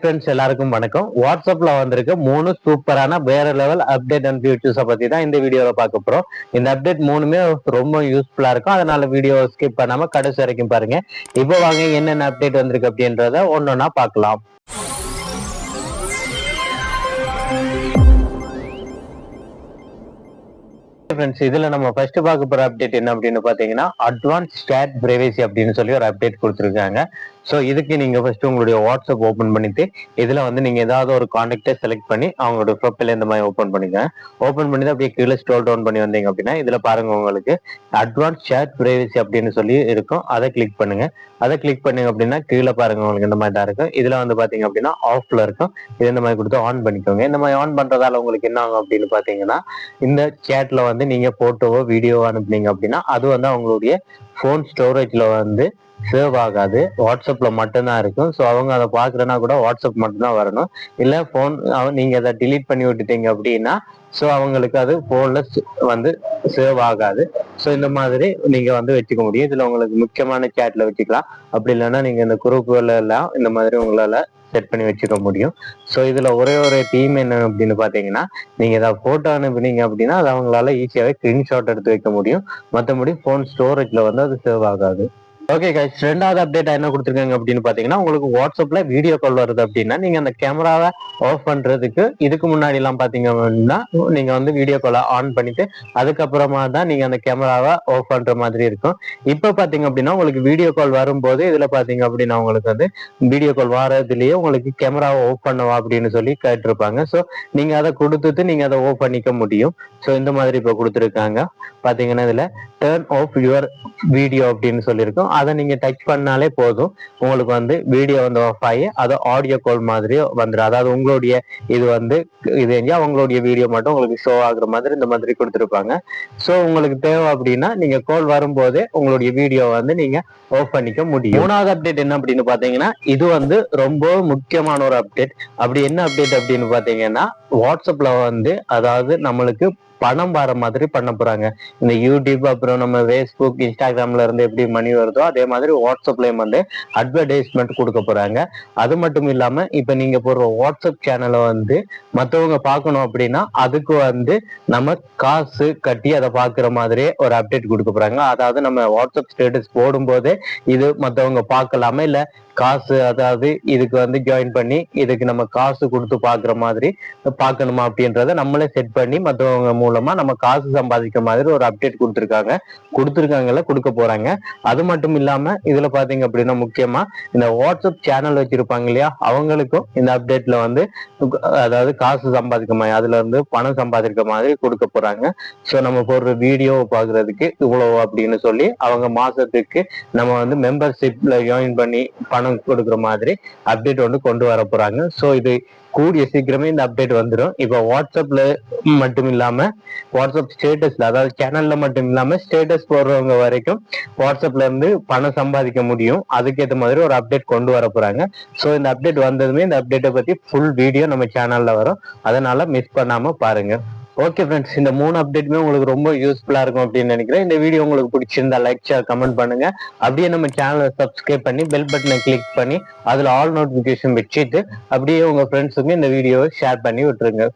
Friends எல்லாருக்கும் வணக்கம். வாட்ஸ்அப்ல வந்திருக்க மூணு சூப்பரான வேற லெவல் அப்டேட் அண்ட் ஃபியூச்சர்ஸை பத்தி தான் இந்த வீடியோல பார்க்க போறோம். இந்த அப்டேட் மூணுமே ரொம்ப யூஸ்ஃபுல்லா இருக்கும். அதனால வீடியோ ஸ்கிப் பண்ணாம கடைசி வரைக்கும் பாருங்க. இப்போ வாங்க என்னென்ன அப்டேட் வந்திருக்கு அப்படின்றத ஒன்னொன்னா பார்க்கலாம். ஃப்ரெண்ட்ஸ் இதுல நம்ம ஃபர்ஸ்ட் பார்க்க போற அப்டேட் என்ன அப்படின்னு பாத்தீங்கன்னா அட்வான்ஸ் chat privacy அப்படின்னு சொல்லி ஒரு அப்டேட் கொடுத்துருக்காங்க. ஸோ இதுக்கு நீங்கள் ஃபர்ஸ்ட் உங்களுடைய வாட்ஸ்அப் ஓப்பன் பண்ணிட்டு இதில் வந்து நீங்கள் ஏதாவது ஒரு காண்டாக்டை செலக்ட் பண்ணி அவங்களோட ப்ரொஃபைல் இந்த மாதிரி ஓப்பன் பண்ணுங்க ஓப்பன் பண்ணி அப்படியே கீழே ஸ்டோல் டவுன் பண்ணி வந்தீங்க அப்படின்னா இதில் பாருங்க உங்களுக்கு அட்வான்ஸ் சேட் privacy அப்படின்னு சொல்லி இருக்கும். அதை கிளிக் பண்ணுங்க. அதை கிளிக் பண்ணீங்க அப்படின்னா கீழே பாருங்க உங்களுக்கு இந்த மாதிரி தான் இருக்கும். இதில் வந்து பார்த்தீங்க அப்படின்னா ஆஃப்ல இருக்கும். இது இந்த மாதிரி கொடுத்து ஆன் பண்ணிக்கோங்க. இந்த மாதிரி ஆன் பண்ணுறதால உங்களுக்கு என்ன ஆகும் அப்படின்னு பார்த்தீங்கன்னா இந்த சேட்டில் வந்து நீங்கள் ஃபோட்டோவோ வீடியோவோ அனுப்புனீங்க அப்படின்னா அது வந்து அவங்களுடைய ஃபோன் ஸ்டோரேஜில் வந்து சேவ் ஆகாது. வாட்ஸ்அப்ல மட்டும்தான் இருக்கும். ஸோ அவங்க அதை பாக்குறேன்னா கூட வாட்ஸ்அப் மட்டும்தான் வரணும். இல்ல ஃபோன் நீங்க அதை டிலீட் பண்ணி விட்டுட்டீங்க அப்படின்னா ஸோ அவங்களுக்கு அது போன்ல வந்து சேவ் ஆகாது. ஸோ இந்த மாதிரி நீங்க வந்து வச்சுக்க முடியும். இதுல உங்களுக்கு முக்கியமான சேட்ல வச்சுக்கலாம். அப்படி இல்லைன்னா நீங்க இந்த குரூப்புகள் எல்லாம் இந்த மாதிரி உங்களால செட் பண்ணி வச்சுக்க முடியும். ஸோ இதுல ஒரே ஒரு தீம் என்ன அப்படின்னு பாத்தீங்கன்னா நீங்க ஏதாவது போட்டோ அனுப்புனீங்க அப்படின்னா அது அவங்களால ஈஸியாவே ஸ்கிரீன்ஷாட் எடுத்து வைக்க முடியும். மற்றபடி ஃபோன் ஸ்டோரேஜ்ல வந்து அது சேவ் ஆகாது. ஓகே கைஸ் ரெண்டாவது அப்டேட் என்ன கொடுத்துருக்காங்க அப்படின்னு பாத்தீங்கன்னா உங்களுக்கு வாட்ஸ்அப்ல வீடியோ கால் வருது அப்படின்னா நீங்க அந்த கேமராவை ஆஃப் பண்றதுக்கு இதுக்கு முன்னாடி எல்லாம் பாத்தீங்க அப்படின்னா நீங்க வந்து வீடியோ காலை ஆன் பண்ணிட்டு அதுக்கப்புறமா தான் நீங்க அந்த கேமராவை ஆஃப் பண்ற மாதிரி இருக்கும். இப்போ பாத்தீங்க அப்படின்னா உங்களுக்கு வீடியோ கால் வரும்போது இதுல பாத்தீங்க அப்படின்னா உங்களுக்கு வந்து வீடியோ கால் வரதுலயே உங்களுக்கு கேமராவை ஆஃப் பண்ணவா அப்படின்னு சொல்லி கேட்டிருப்பாங்க. ஸோ நீங்க அதை கொடுத்துட்டு நீங்க அதை ஆஃப் பண்ணிக்க முடியும். ஸோ இந்த மாதிரி இப்போ கொடுத்துருக்காங்க. பார்த்தீங்கன்னா இதில் டேர்ன் ஆஃப் யுவர் வீடியோ அப்படின்னு சொல்லியிருக்கோம். அதை நீங்கள் டச் பண்ணாலே போதும். உங்களுக்கு வந்து வீடியோ வந்து ஆஃப் ஆகி அது ஆடியோ கால் மாதிரி வந்துடும் அதாவது உங்களுடைய இது வந்து இது எங்க அவங்களுடைய வீடியோ மட்டும் உங்களுக்கு ஷோ ஆகுற மாதிரி இந்த மாதிரி கொடுத்துருப்பாங்க. ஸோ உங்களுக்கு தேவை அப்படின்னா நீங்கள் கால் வரும்போதே உங்களுடைய வீடியோ வந்து நீங்கள் ஆஃப் பண்ணிக்க முடியும். மூணாவது அப்டேட் என்ன அப்படின்னு பார்த்தீங்கன்னா இது வந்து ரொம்ப முக்கியமான ஒரு அப்டேட் அப்படி என்ன அப்டேட் அப்படின்னு பார்த்தீங்கன்னா வாட்ஸ்அப்பில் வந்து அதாவது நம்மளுக்கு பணம் வர மாதிரி பண்ண போறாங்க. இந்த யூடியூப் அப்புறம் நம்ம ஃபேஸ்புக் இன்ஸ்டாகிராம்ல இருந்து எப்படி மணி வருதோ அதே மாதிரி வாட்ஸ்அப்லயும் வந்து அட்வர்டைஸ்மெண்ட் கொடுக்க போறாங்க. அது மட்டும் இல்லாம இப்ப நீங்க போடுற வாட்ஸ்அப் சேனலை வந்து மத்தவங்க பார்க்கணும் அப்படின்னா அதுக்கு வந்து நம்ம காசு கட்டி அதை பாக்குற மாதிரியே ஒரு அப்டேட் கொடுக்க போறாங்க. அதாவது நம்ம வாட்ஸ்அப் ஸ்டேட்டஸ் போடும்போது இது மத்தவங்க பார்க்கலாமா? இல்ல காசு அதாவது இதுக்கு வந்து ஜாயின் பண்ணி இதுக்கு நம்ம காசு கொடுத்து பாக்குற மாதிரி பார்க்கணுமா அப்படின்றத நம்மளே செட் பண்ணி மற்றவங்க மூலமா நம்ம காசு சம்பாதிக்கிற மாதிரி ஒரு அப்டேட் கொடுத்துருக்காங்க. கொடுத்துருக்காங்கல்ல கொடுக்க போறாங்க. அது மட்டும் இல்லாம இதுல பாத்தீங்க அப்படின்னா முக்கியமா இந்த வாட்ஸ்அப் சேனல் வச்சிருப்பாங்க இல்லையா? அவங்களுக்கும் இந்த அப்டேட்ல வந்து அதாவது காசு சம்பாதிக்க மாதிரி அதுல இருந்து பணம் சம்பாதிக்கிற மாதிரி கொடுக்க போறாங்க. ஸோ நம்ம போடுற வீடியோ பாக்குறதுக்கு இவ்வளவு அப்படின்னு சொல்லி அவங்க மாசத்துக்கு நம்ம வந்து மெம்பர்ஷிப்ல ஜாயின் பண்ணி பணம் கொடுக்குற மாதிரி அப்டேட் வந்து கொண்டு வர போறாங்க. ஸோ இது கூடிய சீக்கிரமே இந்த அப்டேட் வந்துடும் இப்போ வாட்ஸ்அப்ல மட்டும் இல்லாம வாட்ஸ்அப் ஸ்டேட்டஸ்ல அதாவது சேனல்ல மட்டும் இல்லாம ஸ்டேட்டஸ் போடுறவங்க வரைக்கும் வாட்ஸ்அப்ல இருந்து பணம் சம்பாதிக்க முடியும். அதுக்கேற்ற மாதிரி ஒரு அப்டேட் கொண்டு வர போறாங்க. ஸோ இந்த அப்டேட் வந்ததுமே இந்த அப்டேட்டை பத்தி ஃபுல் வீடியோ நம்ம சேனல்ல வரும். அதனால மிஸ் பண்ணாம பாருங்க. ஓகே ஃப்ரெண்ட்ஸ் இந்த மூணு அப்டேட்டுமே உங்களுக்கு ரொம்ப யூஸ்ஃபுல்லா இருக்கும் அப்படின்னு நினைக்கிறேன். இந்த வீடியோ உங்களுக்கு பிடிச்சிருந்தா லைக் ஷேர் கமெண்ட் பண்ணுங்க. அப்படியே நம்ம சேனலை சப்ஸ்கிரைப் பண்ணி பெல் பட்டனை கிளிக் பண்ணி அதுல ஆல் நோட்டிபிகேஷன் வச்சுட்டு அப்படியே உங்க ஃப்ரெண்ட்ஸுக்கு இந்த வீடியோவை ஷேர் பண்ணி விட்டுருங்க.